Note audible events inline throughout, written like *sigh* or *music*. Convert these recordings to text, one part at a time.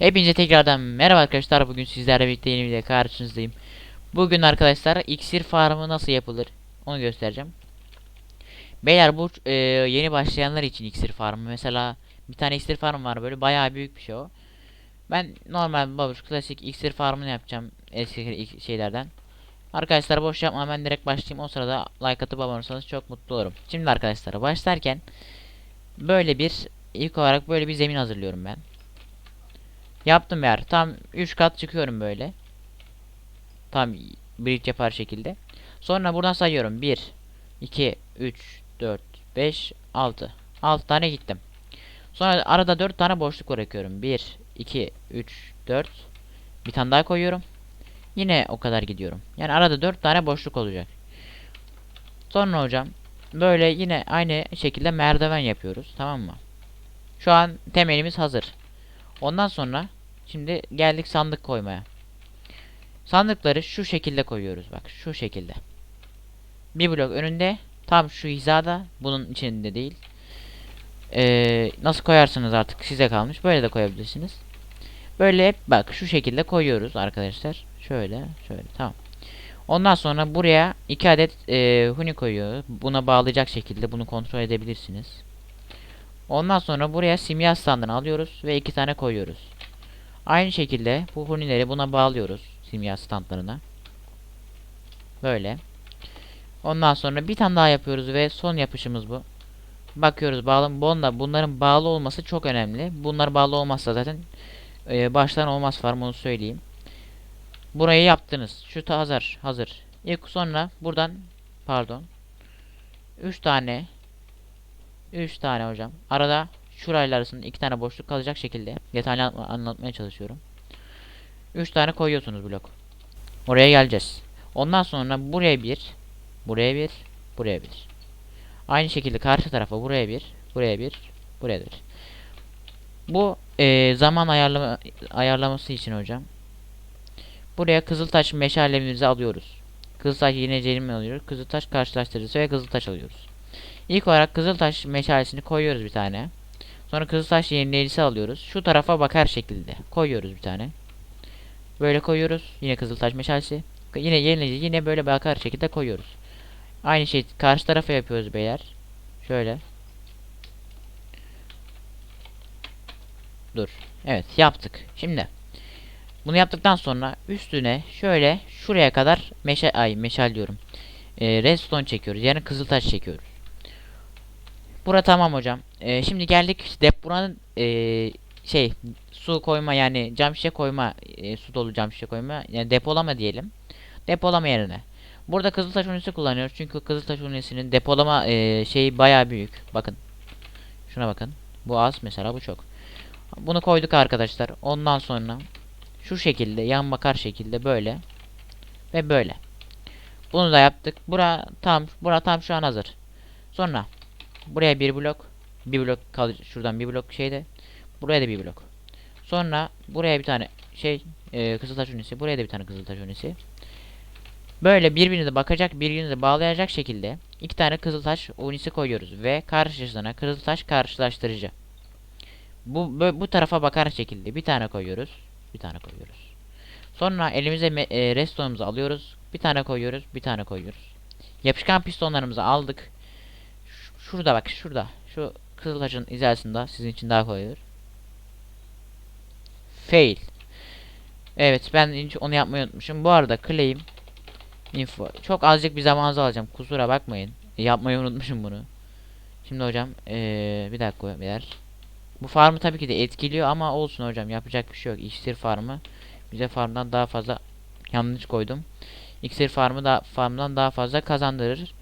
Hepinize tekrardan merhaba arkadaşlar. Bugün sizlerle birlikte yeni bir karşınızdayım. Bugün arkadaşlar iksir farmı nasıl yapılır onu göstereceğim. Beyler bu e, yeni başlayanlar için iksir farmı. Mesela bir tane iksir farmı var böyle bayağı büyük bir şey o. Ben normal babuş klasik iksir farmını yapacağım eski şeylerden. Arkadaşlar boş yapma ben direkt başlayayım. O sırada like atıp abone çok mutlu olurum. Şimdi arkadaşlar başlarken böyle bir ilk olarak böyle bir zemin hazırlıyorum ben. Yaptım yer. Tam 3 kat çıkıyorum böyle. Tam bridge yapar şekilde. Sonra buradan sayıyorum. 1 2 3 4 5 6. 6 tane gittim. Sonra arada 4 tane boşluk bırakıyorum. 1 2 3 4 Bir tane daha koyuyorum. Yine o kadar gidiyorum. Yani arada 4 tane boşluk olacak. Sonra hocam böyle yine aynı şekilde merdiven yapıyoruz. Tamam mı? Şu an temelimiz hazır. Ondan sonra şimdi geldik sandık koymaya. Sandıkları şu şekilde koyuyoruz bak şu şekilde. Bir blok önünde tam şu hizada bunun içinde değil. Ee, nasıl koyarsınız artık size kalmış. Böyle de koyabilirsiniz. Böyle hep bak şu şekilde koyuyoruz arkadaşlar. Şöyle şöyle tamam. Ondan sonra buraya iki adet e, huni koyuyor. Buna bağlayacak şekilde bunu kontrol edebilirsiniz. Ondan sonra buraya simya standını alıyoruz ve iki tane koyuyoruz. Aynı şekilde bu hunileri buna bağlıyoruz simya standlarına. Böyle. Ondan sonra bir tane daha yapıyoruz ve son yapışımız bu. Bakıyoruz bağlı bunda bunların bağlı olması çok önemli. Bunlar bağlı olmazsa zaten e, baştan olmaz farm onu söyleyeyim. Burayı yaptınız. Şu hazır. Hazır. İlk sonra buradan pardon. 3 tane 3 tane hocam. Arada şurayla arasında 2 tane boşluk kalacak şekilde detaylı anlatma- anlatmaya çalışıyorum. 3 tane koyuyorsunuz blok. Oraya geleceğiz. Ondan sonra buraya bir, buraya bir, buraya bir. Aynı şekilde karşı tarafa buraya bir, buraya bir, buraya bir. Bu eee, zaman ayarlama ayarlaması için hocam. Buraya kızıltaş meşalemizi alıyoruz. Kızıltaş yineceğimi alıyoruz. Kızıltaş karşılaştırıcısı ve kızıltaş alıyoruz. İlk olarak kızıltaş meşalesini koyuyoruz bir tane. Sonra kızıltaş yenileyicisi alıyoruz. Şu tarafa bakar şekilde koyuyoruz bir tane. Böyle koyuyoruz. Yine kızıltaş meşalesi. Yine yenileyici yine böyle bakar şekilde koyuyoruz. Aynı şey karşı tarafa yapıyoruz beyler. Şöyle. Dur. Evet yaptık. Şimdi bunu yaptıktan sonra üstüne şöyle şuraya kadar meşal ay meşal diyorum. Ee, redstone çekiyoruz. Yani kızıltaş çekiyoruz. Bura tamam hocam. Ee, şimdi geldik dep buranın ee, şey su koyma yani cam şişe koyma ee, su dolu cam şişe koyma yani depolama diyelim. Depolama yerine. Burada kızıltaş unisi kullanıyoruz çünkü kızıltaş unisinin depolama ee, şeyi bayağı büyük. Bakın. Şuna bakın. Bu az mesela bu çok. Bunu koyduk arkadaşlar. Ondan sonra şu şekilde yan bakar şekilde böyle ve böyle. Bunu da yaptık. Bura tam bura tam şu an hazır. Sonra buraya bir blok, bir blok kal şuradan bir blok şeyde. Buraya da bir blok. Sonra buraya bir tane şey e, kızıltaş unisi, buraya da bir tane kızıltaş unisi. Böyle birbirine bakacak, birbirine de bağlayacak şekilde iki tane kızıltaş unisi koyuyoruz ve karşısına kızıltaş karşılaştırıcı. Bu bö- bu tarafa bakar şekilde bir tane koyuyoruz, bir tane koyuyoruz. Sonra elimize e, restonumuzu alıyoruz, bir tane koyuyoruz, bir tane koyuyoruz. Yapışkan pistonlarımızı aldık. Şurada bak, şurada. Şu kızıltaşın hizasında sizin için daha kolay olur. Fail. Evet ben hiç onu yapmayı unutmuşum. Bu arada claim info. Çok azıcık bir zamanınızı alacağım. Kusura bakmayın. Yapmayı unutmuşum bunu. Şimdi hocam ee, bir dakika beyler. Bu farmı tabii ki de etkiliyor ama olsun hocam yapacak bir şey yok. İksir farmı bize farmdan daha fazla yanlış koydum. İksir farmı da farmdan daha fazla kazandırır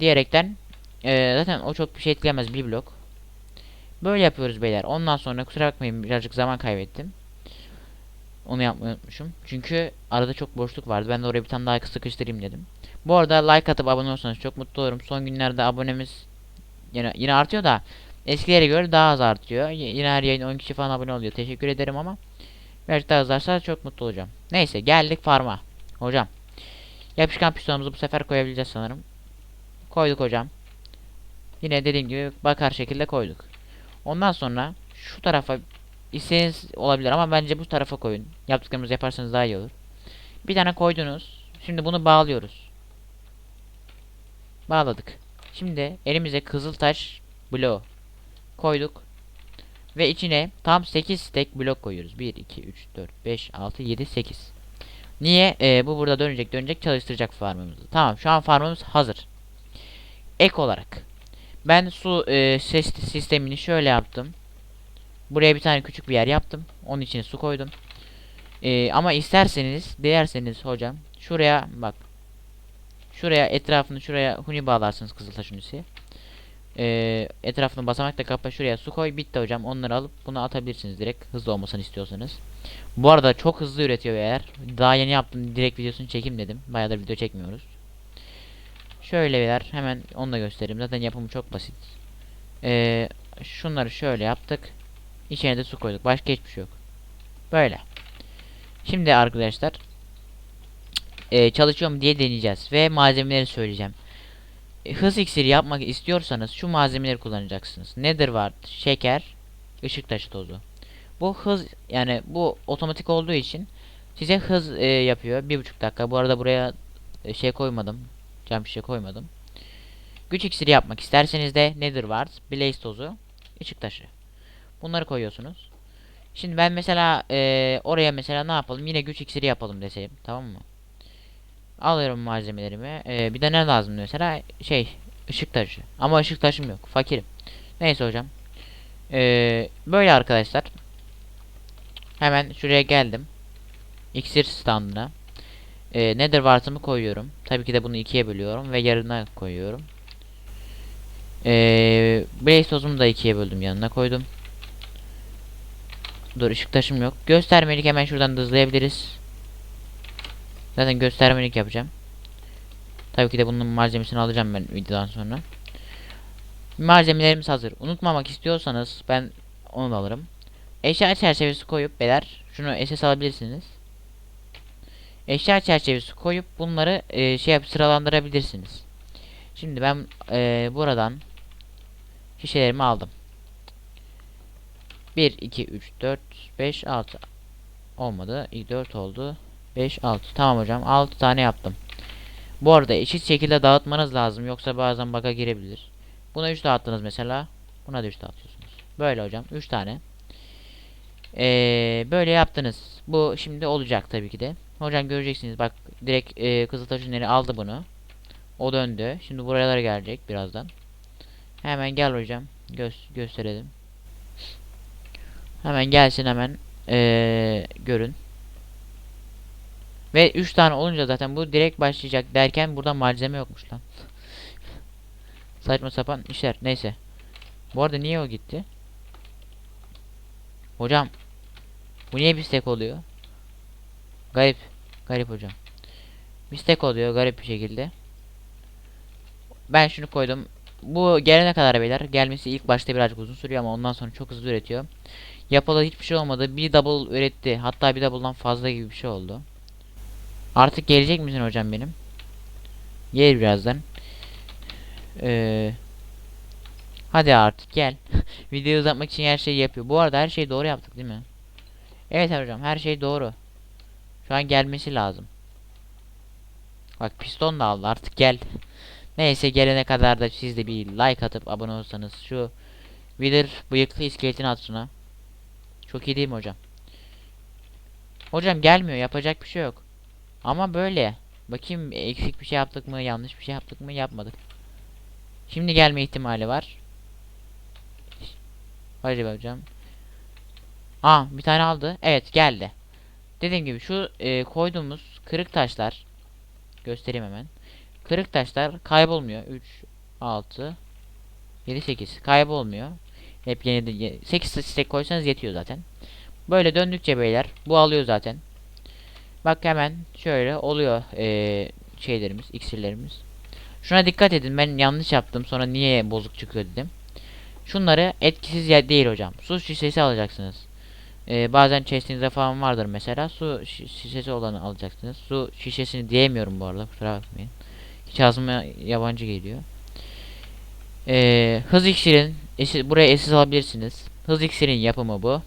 diyerekten ee, zaten o çok bir şey etkilemez bir blok. Böyle yapıyoruz beyler. Ondan sonra kusura bakmayın birazcık zaman kaybettim. Onu yapmayı unutmuşum. Çünkü arada çok boşluk vardı. Ben de oraya bir tane daha sıkıştırayım dedim. Bu arada like atıp abone olursanız çok mutlu olurum. Son günlerde abonemiz yine yine artıyor da eskilere göre daha az artıyor. Yine her yayın 10 kişi falan abone oluyor. Teşekkür ederim ama birazcık daha azarsa çok mutlu olacağım. Neyse geldik farma. Hocam. Yapışkan pistonumuzu bu sefer koyabileceğiz sanırım. Koyduk hocam. Yine dediğim gibi bakar şekilde koyduk. Ondan sonra şu tarafa İsteğiniz olabilir ama bence bu tarafa koyun. Yaptıklarımızı yaparsanız daha iyi olur. Bir tane koydunuz. Şimdi bunu bağlıyoruz. Bağladık. Şimdi elimize kızıltaş bloğu koyduk. Ve içine tam 8 stack blok koyuyoruz. 1, 2, 3, 4, 5, 6, 7, 8. Niye? Ee, bu burada dönecek dönecek çalıştıracak farmımızı. Tamam şu an farmımız hazır. Ek olarak. Ben su e, ses sistemini şöyle yaptım. Buraya bir tane küçük bir yer yaptım. Onun içine su koydum. Ee, ama isterseniz, dilerseniz hocam şuraya bak. Şuraya etrafını şuraya huni bağlarsınız kızıltaş hunisi. Ee, etrafını basamakla kapa şuraya su koy bitti hocam. Onları alıp bunu atabilirsiniz direkt hızlı olmasını istiyorsanız. Bu arada çok hızlı üretiyor eğer. Daha yeni yaptım direkt videosunu çekeyim dedim. Bayağıdır video çekmiyoruz. Şöyle beyler hemen onu da göstereyim. Zaten yapımı çok basit. Ee, şunları şöyle yaptık. İçine de su koyduk. Başka hiçbir şey yok. Böyle. Şimdi arkadaşlar e, çalışıyorum diye deneyeceğiz ve malzemeleri söyleyeceğim. E, hız iksiri yapmak istiyorsanız şu malzemeleri kullanacaksınız. Nedir var? Şeker, ışık taşı tozu. Bu hız yani bu otomatik olduğu için size hız e, yapıyor. Bir buçuk dakika. Bu arada buraya e, şey koymadım. Cam şişe koymadım. Güç iksiri yapmak isterseniz de nedir var? Blaze tozu, ışık taşı. Bunları koyuyorsunuz. Şimdi ben mesela e, oraya mesela ne yapalım? Yine güç iksiri yapalım deseyim. Tamam mı? Alıyorum malzemelerimi. E, bir de ne lazım mesela? Şey, ışık taşı. Ama ışık taşım yok. Fakirim. Neyse hocam. E, böyle arkadaşlar. Hemen şuraya geldim. İksir standına. E, nedir varsımı koyuyorum. Tabii ki de bunu ikiye bölüyorum ve yarına koyuyorum. E, Blaze tozumu da ikiye böldüm yanına koydum. Dur ışık taşım yok. Göstermelik hemen şuradan da hızlayabiliriz. Zaten göstermelik yapacağım. Tabii ki de bunun malzemesini alacağım ben videodan sonra. Malzemelerimiz hazır. Unutmamak istiyorsanız ben onu da alırım. Eşya çerçevesi koyup beyler şunu SS alabilirsiniz. Eşya çerçevesi koyup bunları e, şey yap sıralandırabilirsiniz. Şimdi ben e, buradan şişelerimi aldım. 1 2 3 4 5 6 olmadı. 4 oldu. 5 6. Tamam hocam. 6 tane yaptım. Bu arada eşit şekilde dağıtmanız lazım yoksa bazen baka girebilir. Buna 3 dağıttınız mesela. Buna da 3 dağıtıyorsunuz. Böyle hocam. 3 tane. Ee, böyle yaptınız. Bu şimdi olacak tabii ki de. Hocam göreceksiniz bak direkt e, Kızıltaş ünleri aldı bunu. O döndü. Şimdi buralara gelecek birazdan. Hemen gel hocam. Gö gösterelim. Hemen gelsin hemen ee, görün. Ve 3 tane olunca zaten bu direkt başlayacak derken burada malzeme yokmuş lan. Saçma sapan işler. Neyse. Bu arada niye o gitti? Hocam. Bu niye bir stack oluyor? Garip. Garip hocam. Bir stack oluyor garip bir şekilde. Ben şunu koydum. Bu gelene kadar beyler. Gelmesi ilk başta birazcık uzun sürüyor ama ondan sonra çok hızlı üretiyor. Yapalı hiçbir şey olmadı. Bir double üretti. Hatta bir double'dan fazla gibi bir şey oldu. Artık gelecek misin hocam benim? Gel birazdan. Ee, hadi artık gel. *laughs* Videoyu uzatmak için her şeyi yapıyor. Bu arada her şeyi doğru yaptık değil mi? Evet hocam her şey doğru. Şu an gelmesi lazım. Bak piston da aldı artık gel. Neyse gelene kadar da siz de bir like atıp abone olsanız şu Wither bıyıklı iskeletini at şuna. Çok iyi değil mi hocam? Hocam gelmiyor yapacak bir şey yok. Ama böyle. Bakayım eksik bir şey yaptık mı yanlış bir şey yaptık mı yapmadık. Şimdi gelme ihtimali var. Hadi hocam. Aa bir tane aldı. Evet geldi. Dediğim gibi şu e, koyduğumuz kırık taşlar göstereyim hemen. Kırık taşlar kaybolmuyor. 3 6 7 8 kaybolmuyor. Hep yeni de 8 stack koysanız yetiyor zaten. Böyle döndükçe beyler bu alıyor zaten. Bak hemen şöyle oluyor ee, şeylerimiz, iksirlerimiz. Şuna dikkat edin ben yanlış yaptım sonra niye bozuk çıkıyor dedim. Şunları etkisiz ya değil hocam. Su şişesi alacaksınız. Ee, bazen chestinizde falan vardır mesela su şişesi olanı alacaksınız. Su şişesini diyemiyorum bu arada kusura bakmayın. Hiç ağzıma yabancı geliyor. Ee, hız iksirin esi, buraya esis alabilirsiniz. Hız iksirin yapımı bu.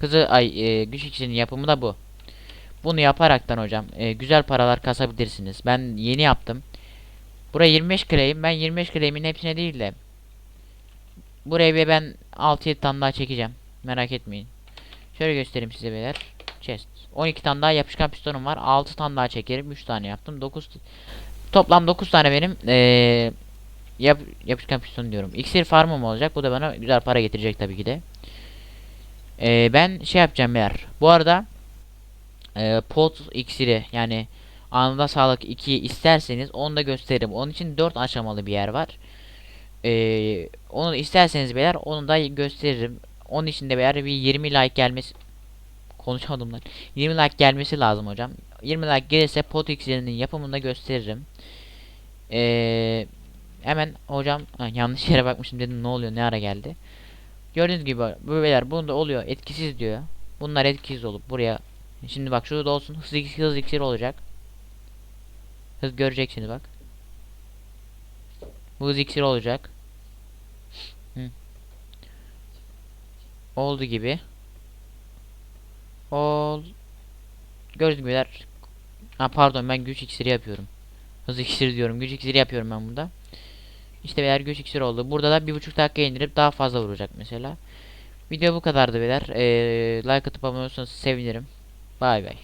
Hızı ay e, güç iksirinin yapımı da bu. Bunu yaparaktan hocam e, güzel paralar kasabilirsiniz. Ben yeni yaptım. Buraya 25 claim. Ben 25 claim'in hepsine değil de buraya bir ben 6-7 tane daha çekeceğim. Merak etmeyin. Şöyle göstereyim size beyler. Chest. 12 tane daha yapışkan pistonum var. 6 tane daha çekerim. 3 tane yaptım. 9 toplam 9 tane benim eee yap, yapışkan piston diyorum. İksir farmım olacak. Bu da bana güzel para getirecek tabii ki de. Eee, ben şey yapacağım beyler. Bu arada eee pot iksiri yani anında sağlık 2 isterseniz onu da gösteririm. Onun için 4 aşamalı bir yer var. Eee, onu isterseniz beyler onu da gösteririm. Onun için de beyler bir 20 like gelmesi konuşamadım lan. 20 like gelmesi lazım hocam. 20 like gelirse pot iksirinin yapımını da gösteririm. Eee hemen hocam ha, yanlış yere bakmışım dedim ne oluyor ne ara geldi. Gördüğünüz gibi beyler bunu da oluyor etkisiz diyor. Bunlar etkisiz olup buraya şimdi bak şurada olsun hız, iksiri- hız iksiri olacak. Hız göreceksiniz bak. Bu hız olacak. Hı. Oldu gibi. Ol. Gördüğünüz gibi beyler. Ha pardon ben güç iksiri yapıyorum. Hız iksiri diyorum. Güç iksiri yapıyorum ben bunda. İşte beyler güç iksiri oldu. Burada da bir buçuk dakika indirip daha fazla vuracak mesela. Video bu kadardı beyler. Ee, like atıp abone olursanız sevinirim. Bay bay.